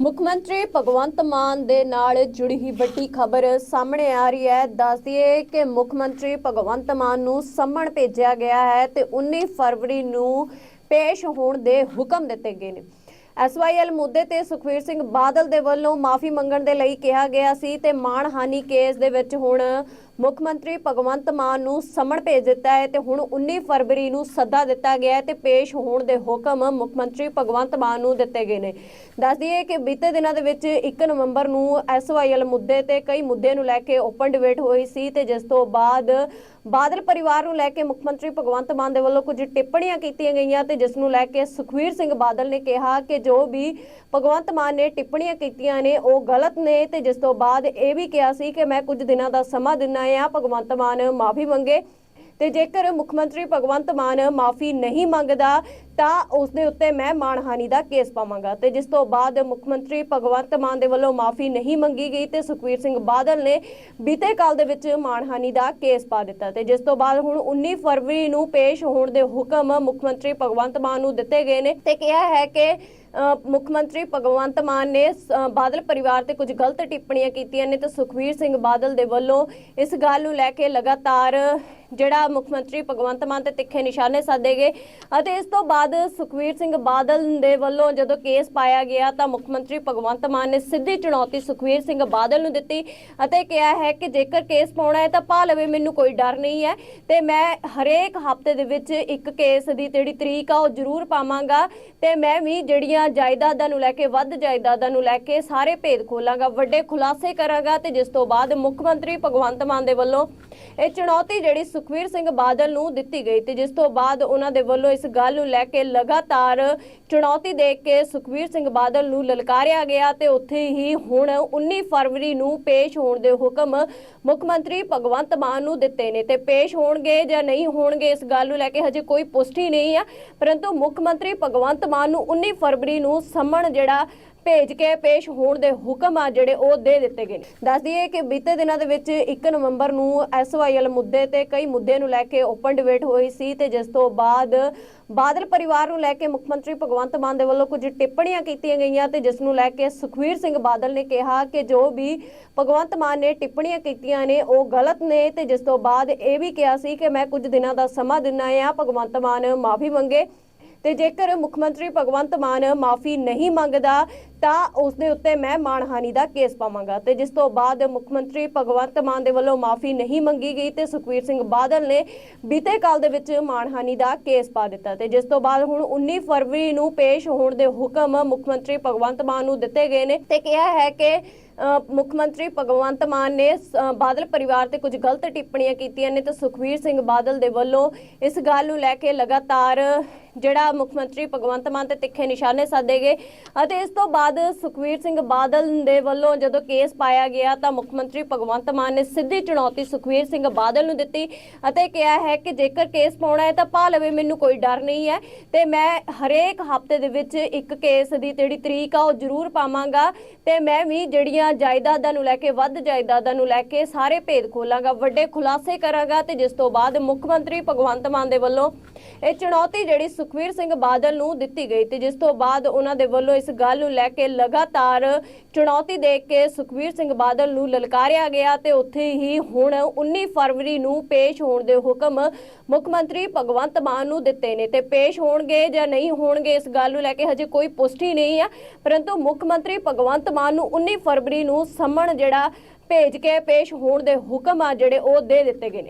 ਮੁੱਖ ਮੰਤਰੀ ਭਗਵੰਤ ਮਾਨ ਦੇ ਨਾਲ ਜੁੜੀ ਹੀ ਵੱਡੀ ਖਬਰ ਸਾਹਮਣੇ ਆ ਰਹੀ ਹੈ। ਦੱਸ ਦਈਏ ਕਿ ਮੁੱਖ ਮੰਤਰੀ ਭਗਵੰਤ ਮਾਨ ਨੂੰ ਸੰਮਣ ਭੇਜਿਆ ਗਿਆ ਹੈ ਤੇ 19 ਫਰਵਰੀ ਨੂੰ ਪੇਸ਼ ਹੋਣ ਦੇ ਹੁਕਮ ਦਿੱਤੇ ਗਏ ਨੇ। ਐਸਵਾਈਐਲ ਮੁੱਦੇ ਤੇ ਸੁਖਵੀਰ ਸਿੰਘ ਬਾਦਲ ਦੇ ਵੱਲੋਂ ਮਾਫੀ ਮੰਗਣ ਦੇ ਲਈ ਕਿਹਾ ਗਿਆ ਸੀ ਤੇ ਮਾਣਹਾਨੀ ਕੇਸ ਦੇ ਵਿੱਚ ਹੁਣ ਮੁੱਖ ਮੰਤਰੀ ਭਗਵੰਤ ਮਾਨ ਨੂੰ ਸਮਣ ਭੇਜ ਦਿੱਤਾ ਹੈ ਤੇ ਹੁਣ 19 ਫਰਵਰੀ ਨੂੰ ਸੱਦਾ ਦਿੱਤਾ ਗਿਆ ਹੈ ਤੇ ਪੇਸ਼ ਹੋਣ ਦੇ ਹੁਕਮ ਮੁੱਖ ਮੰਤਰੀ ਭਗਵੰਤ ਮਾਨ ਨੂੰ ਦਿੱਤੇ ਗਏ ਨੇ। ਦੱਸ ਦਈਏ ਕਿ ਬੀਤੇ ਦਿਨਾਂ ਦੇ ਵਿੱਚ 1 ਨਵੰਬਰ ਨੂੰ ਐਸਵਾਈਐਲ ਮੁੱਦੇ ਤੇ ਕਈ ਮੁੱਦੇ ਨੂੰ ਲੈ ਕੇ ਓਪਨ ਡਿਬੇਟ ਹੋਈ ਸੀ ਤੇ ਜਿਸ ਤੋਂ ਬਾਅਦ ਬਾਦਲ ਪਰਿਵਾਰ ਨੂੰ ਲੈ ਕੇ ਮੁੱਖ ਮੰਤਰੀ ਭਗਵੰਤ ਮਾਨ ਦੇ ਵੱਲੋਂ ਕੁਝ ਟਿੱਪਣੀਆਂ ਕੀਤੀਆਂ ਗਈਆਂ ਤੇ ਜਿਸ ਨੂੰ ਲੈ ਕੇ ਸੁਖਵੀਰ ਸਿੰਘ ਬਾਦਲ ਨੇ ਕਿਹਾ ਕਿ ਜੋ ਵੀ ਭਗਵੰਤ ਮਾਨ ਨੇ ਟਿੱਪਣੀਆਂ ਕੀਤੀਆਂ ਨੇ, ਉਹ ਗਲਤ ਨੇ ਤੇ ਜਿਸ ਤੋਂ ਬਾਅਦ ਇਹ ਵੀ ਕਿਹਾ ਸੀ ਕਿ ਮੈਂ ਕੁਝ ਦਿਨਾਂ ਦਾ ਸਮਾਂ ਦਿੰਨਾ ਆ, ਭਗਵੰਤ ਮਾਨ ਮਾਫੀ ਮੰਗੇ। ਤੇ ਜੇਕਰ ਮੁੱਖ ਮੰਤਰੀ ਭਗਵੰਤ ਮਾਨ ਮਾਫੀ ਨਹੀਂ ਮੰਗਦਾ, ਤਾਂ ਉਸ ਦੇ ਉੱਤੇ ਮੈਂ ਮਾਣਹਾਨੀ ਦਾ ਕੇਸ ਪਾਵਾਂਗਾ। ਤੇ ਜਿਸ ਤੋਂ ਬਾਅਦ ਮੁੱਖ ਮੰਤਰੀ ਭਗਵੰਤ ਮਾਨ ਦੇ ਵੱਲੋਂ ਮਾਫੀ ਨਹੀਂ ਮੰਗੀ ਗਈ ਤੇ ਸੁਖਵੀਰ ਸਿੰਘ ਬਾਦਲ ਨੇ ਬੀਤੇ ਕਾਲ ਦੇ ਵਿੱਚ ਮਾਣਹਾਨੀ ਦਾ ਕੇਸ ਪਾ ਦਿੱਤਾ। ਤੇ ਜਿਸ ਤੋਂ ਬਾਅਦ ਹੁਣ 19 ਫਰਵਰੀ ਨੂੰ ਪੇਸ਼ ਹੋਣ ਦੇ ਹੁਕਮ ਮੁੱਖ ਮੰਤਰੀ ਭਗਵੰਤ ਮਾਨ ਨੂੰ ਦਿੱਤੇ ਗਏ ਨੇ। ਤੇ ਕਿਹਾ ਹੈ ਕਿ ਮੁੱਖ ਮੰਤਰੀ ਭਗਵੰਤ ਮਾਨ ਨੇ ਬਾਦਲ ਪਰਿਵਾਰ ਤੇ ਕੁਝ ਗਲਤ ਟਿੱਪਣੀਆਂ ਕੀਤੀਆਂ ਨੇ ਤੇ ਸੁਖਵੀਰ ਸਿੰਘ ਬਾਦਲ ਦੇ ਵੱਲੋਂ ਇਸ ਗੱਲ ਨੂੰ ਲੈ ਕੇ ਲਗਾਤਾਰ ਜਿਹੜਾ ਮੁੱਖ ਮੰਤਰੀ ਭਗਵੰਤ ਮਾਨ ਤੇ ਤਿੱਖੇ ਨਿਸ਼ਾਨੇ ਸਾਧੇ ਗਏ ਅਤੇ ਇਸ ਤੋਂ ਬਾਅਦ ਸੁਖਵੀਰ ਸਿੰਘ ਬਾਦਲ ਦੇ ਵੱਲੋਂ ਜਦੋਂ ਕੇਸ ਪਾਇਆ ਗਿਆ ਤਾਂ ਮੁੱਖ ਮੰਤਰੀ ਭਗਵੰਤ ਮਾਨ ਨੇ ਸਿੱਧੀ ਚੁਣੌਤੀ ਸੁਖਵੀਰ ਸਿੰਘ ਬਾਦਲ ਨੂੰ ਦਿੱਤੀ ਅਤੇ ਕਿਹਾ ਹੈ ਕਿ ਜੇਕਰ ਕੇਸ ਪਾਉਣਾ ਹੈ ਤਾਂ ਪਾ ਲਵੇ, ਮੈਨੂੰ ਕੋਈ ਡਰ ਨਹੀਂ ਹੈ ਤੇ ਮੈਂ ਹਰੇਕ ਹਫ਼ਤੇ ਦੇ ਵਿੱਚ ਇੱਕ ਕੇਸ ਦੀ ਜਿਹੜੀ ਤਰੀਕ ਆ ਉਹ ਜ਼ਰੂਰ ਪਾਵਾਂਗਾ ਤੇ ਮੈਂ ਵੀ ਜਿਹੜੀਆਂ ਜਾਇਦਾਦਾਂ ਨੂੰ ਲੈ ਕੇ, ਵੱਧ ਜਾਇਦਾਦਾਂ ਨੂੰ ਲੈ ਕੇ ਸਾਰੇ ਭੇਦ ਖੋਲਾਂਗਾ, ਵੱਡੇ ਖੁਲਾਸੇ ਕਰਾਂਗਾ ਤੇ ਜਿਸ ਤੋਂ ਬਾਅਦ ਮੁੱਖ ਮੰਤਰੀ ਭਗਵੰਤ ਮਾਨ ਦੇ ਵੱਲੋਂ ਇਹ ਚੁਣੌਤੀ ਜਿਹੜੀ ਸੁਖਵੀਰ ਸਿੰਘ ਬਾਦਲ ਨੂੰ ਦਿੱਤੀ ਗਈ ਤੇ ਜਿਸ ਤੋਂ ਬਾਅਦ ਉਹਨਾਂ ਦੇ ਵੱਲੋਂ ਇਸ ਗੱਲ ਨੂੰ ਲੈ ਕੇ ਲਗਾਤਾਰ ਚੁਣੌਤੀ ਦੇ ਕੇ ਸੁਖਵੀਰ ਸਿੰਘ ਬਾਦਲ ਨੂੰ ਲਲਕਾਰਿਆ ਗਿਆ ਤੇ ਉੱਥੇ ਹੀ ਹੁਣ 19 ਫਰਵਰੀ ਨੂੰ ਪੇਸ਼ ਹੋਣ ਦੇ ਹੁਕਮ ਮੁੱਖ ਮੰਤਰੀ ਭਗਵੰਤ ਮਾਨ ਨੂੰ ਦਿੱਤੇ ਨੇ ਤੇ ਪੇਸ਼ ਹੋਣਗੇ ਜਾਂ ਨਹੀਂ ਹੋਣਗੇ ਇਸ ਗੱਲ ਨੂੰ ਲੈ ਕੇ ਹਜੇ ਕੋਈ ਪੁਸ਼ਟੀ ਨਹੀਂ ਆ, ਪਰੰਤੂ ਮੁੱਖ ਮੰਤਰੀ ਭਗਵੰਤ ਮਾਨ ਨੂੰ 19 ਫਰਵਰੀ ਨੂੰ ਸੰਮਣ ਜਿਹੜਾ ਭੇਜ ਕੇ ਪੇਸ਼ ਹੋਣ ਦੇ ਹੁਕਮ ਆ ਜਿਹੜੇ ਉਹ ਦੇ ਦਿੱਤੇ ਗਏ ਨੇ। ਦੱਸ ਦਈਏ ਕਿ ਬੀਤੇ ਦਿਨਾਂ ਦੇ ਵਿੱਚ 1 ਨਵੰਬਰ ਨੂੰ ਐਸਵਾਈਐਲ ਮੁੱਦੇ ਤੇ ਕਈ ਮੁੱਦੇ ਨੂੰ ਲੈ ਕੇ ਓਪਨ ਡਿਬੇਟ ਹੋਈ ਸੀ ਤੇ ਜਿਸ ਤੋਂ ਬਾਅਦ ਬਾਦਲ ਪਰਿਵਾਰ ਨੂੰ ਲੈ ਕੇ ਮੁੱਖ ਮੰਤਰੀ ਭਗਵੰਤ ਮਾਨ ਦੇ ਵੱਲੋਂ ਕੁਝ ਟਿੱਪਣੀਆਂ ਕੀਤੀਆਂ ਗਈਆਂ ਤੇ ਜਿਸ ਨੂੰ ਲੈ ਕੇ ਸੁਖਵੀਰ ਸਿੰਘ ਬਾਦਲ ਨੇ ਕਿਹਾ ਕਿ ਜੋ ਵੀ ਭਗਵੰਤ ਮਾਨ ਨੇ ਟਿੱਪਣੀਆਂ ਕੀਤੀਆਂ ਨੇ ਉਹ ਗਲਤ ਨੇ ਤੇ ਜਿਸ ਤੋਂ ਬਾਅਦ ਇਹ ਵੀ ਕਿਹਾ ਸੀ ਕਿ ਮੈਂ ਕੁਝ ਦਿਨਾਂ ਦਾ ਸਮਾਂ ਦਿੰਨਾ ਆ, ਭਗਵੰਤ ਮਾਨ ਮਾਫੀ ਮੰਗੇ। ਤੇ ਜੇਕਰ ਮੁੱਖ ਮੰਤਰੀ ਭਗਵੰਤ ਮਾਨ ਮਾਫੀ ਨਹੀਂ ਮੰਗਦਾ, ਤਾਂ ਉਸ ਦੇ ਉੱਤੇ ਮੈਂ ਮਾਣਹਾਨੀ ਦਾ ਕੇਸ ਪਾਵਾਂਗਾ। ਤੇ ਜਿਸ ਤੋਂ ਬਾਅਦ ਮੁੱਖ ਮੰਤਰੀ ਭਗਵੰਤ ਮਾਨ ਦੇ ਵੱਲੋਂ ਮਾਫੀ ਨਹੀਂ ਮੰਗੀ ਗਈ ਤੇ ਸੁਖਵੀਰ ਸਿੰਘ ਬਾਦਲ ਨੇ ਬੀਤੇ ਕਾਲ ਦੇ ਵਿੱਚ ਮਾਣਹਾਨੀ ਦਾ ਕੇਸ ਪਾ ਦਿੱਤਾ। ਤੇ ਜਿਸ ਤੋਂ ਬਾਅਦ ਹੁਣ 19 ਫਰਵਰੀ ਨੂੰ ਪੇਸ਼ ਹੋਣ ਦੇ ਹੁਕਮ ਮੁੱਖ ਮੰਤਰੀ ਭਗਵੰਤ ਮਾਨ ਨੂੰ ਦਿੱਤੇ ਗਏ ਨੇ। ਤੇ ਕਿਹਾ ਹੈ ਕਿ ਮੁੱਖ ਮੰਤਰੀ ਭਗਵੰਤ ਮਾਨ ਨੇ ਬਾਦਲ ਪਰਿਵਾਰ ਤੇ ਕੁਝ ਗਲਤ ਟਿੱਪਣੀਆਂ ਕੀਤੀਆਂ ਨੇ ਤਾਂ ਸੁਖਵੀਰ ਸਿੰਘ ਬਾਦਲ ਦੇ ਵੱਲੋਂ ਇਸ ਗੱਲ ਨੂੰ ਲੈ ਕੇ ਲਗਾਤਾਰ ਜਿਹੜਾ ਮੁੱਖ ਮੰਤਰੀ ਭਗਵੰਤ ਮਾਨ ਤੇ ਤਿੱਖੇ ਨਿਸ਼ਾਨੇ ਸਾਧੇ ਗਏ ਅਤੇ ਇਸ ਤੋਂ ਬਾਅਦ ਸੁਖਵੀਰ ਸਿੰਘ ਬਾਦਲ ਦੇ ਵੱਲੋਂ ਜਦੋਂ ਕੇਸ ਪਾਇਆ ਗਿਆ ਤਾਂ ਮੁੱਖ ਮੰਤਰੀ ਭਗਵੰਤ ਮਾਨ ਨੇ ਸਿੱਧੀ ਚੁਣੌਤੀ ਸੁਖਵੀਰ ਸਿੰਘ ਬਾਦਲ ਨੂੰ ਦਿੱਤੀ ਅਤੇ ਕਿਹਾ ਹੈ ਕਿ ਜੇਕਰ ਕੇਸ ਪਾਉਣਾ ਹੈ ਤਾਂ ਪਾ ਲਵੇ, ਮੈਨੂੰ ਕੋਈ ਡਰ ਨਹੀਂ ਹੈ ਤੇ ਮੈਂ ਹਰੇਕ ਹਫ਼ਤੇ ਦੇ ਵਿੱਚ ਇੱਕ ਕੇਸ ਦੀ ਜਿਹੜੀ ਤਰੀਕ ਆ ਉਹ ਜ਼ਰੂਰ ਪਾਵਾਂਗਾ ਤੇ ਮੈਂ ਵੀ ਜਿਹੜੀਆਂ ਜਾਇਦਾਦਾਂ ਨੂੰ ਲੈ ਕੇ ਵੱਧ ਜਾਇਦਾਦਾਂ ਨੂੰ ਲੈ ਕੇ ਸਾਰੇ ਭੇਦ ਖੋਲਾਂਗਾ, ਵੱਡੇ ਖੁਲਾਸੇ ਕਰਾਂਗਾ ਤੇ ਜਿਸ ਤੋਂ ਬਾਅਦ ਮੁੱਖ ਮੰਤਰੀ ਭਗਵੰਤ ਮਾਨ ਦੇ ਵੱਲੋਂ ਇਹ ਚੁਣੌਤੀ ਜਿਹੜੀ ਸੁਖਵੀਰ ਸਿੰਘ ਬਾਦਲ ਨੂੰ ਦਿੱਤੀ ਗਈ ਤੇ ਜਿਸ ਤੋਂ ਬਾਅਦ ਉਹਨਾਂ ਦੇ ਵੱਲੋਂ ਇਸ ਗੱਲ ਨੂੰ ਲੈ ਕੇ ਲਗਾਤਾਰ ਚੁਣੌਤੀ ਦੇ ਕੇ ਸੁਖਵੀਰ ਸਿੰਘ ਬਾਦਲ ਨੂੰ ਲਲਕਾਰਿਆ ਗਿਆ ਤੇ ਉੱਥੇ ਹੀ ਹੁਣ 19 ਫਰਵਰੀ ਨੂੰ ਪੇਸ਼ ਹੋਣ ਦੇ ਹੁਕਮ ਮੁੱਖ ਮੰਤਰੀ ਭਗਵੰਤ ਮਾਨ ਨੂੰ ਦਿੱਤੇ ਨੇ ਤੇ ਪੇਸ਼ ਹੋਣਗੇ ਜਾਂ ਨਹੀਂ ਹੋਣਗੇ ਇਸ ਗੱਲ ਨੂੰ ਲੈ ਕੇ ਹਜੇ ਕੋਈ ਪੁਸ਼ਟੀ ਨਹੀਂ ਆ, ਪਰੰਤੂ ਮੁੱਖ ਮੰਤਰੀ ਭਗਵੰਤ ਮਾਨ ਨੂੰ 19 ਫਰਵਰੀ ਨੂੰ ਸਮਣ ਜਿਹੜਾ ਭੇਜ ਕੇ ਪੇਸ਼ ਹੋਣ ਦੇ ਹੁਕਮ ਆ ਜਿਹੜੇ ਉਹ ਦੇ ਦਿੱਤੇ ਗਏ ਨੇ।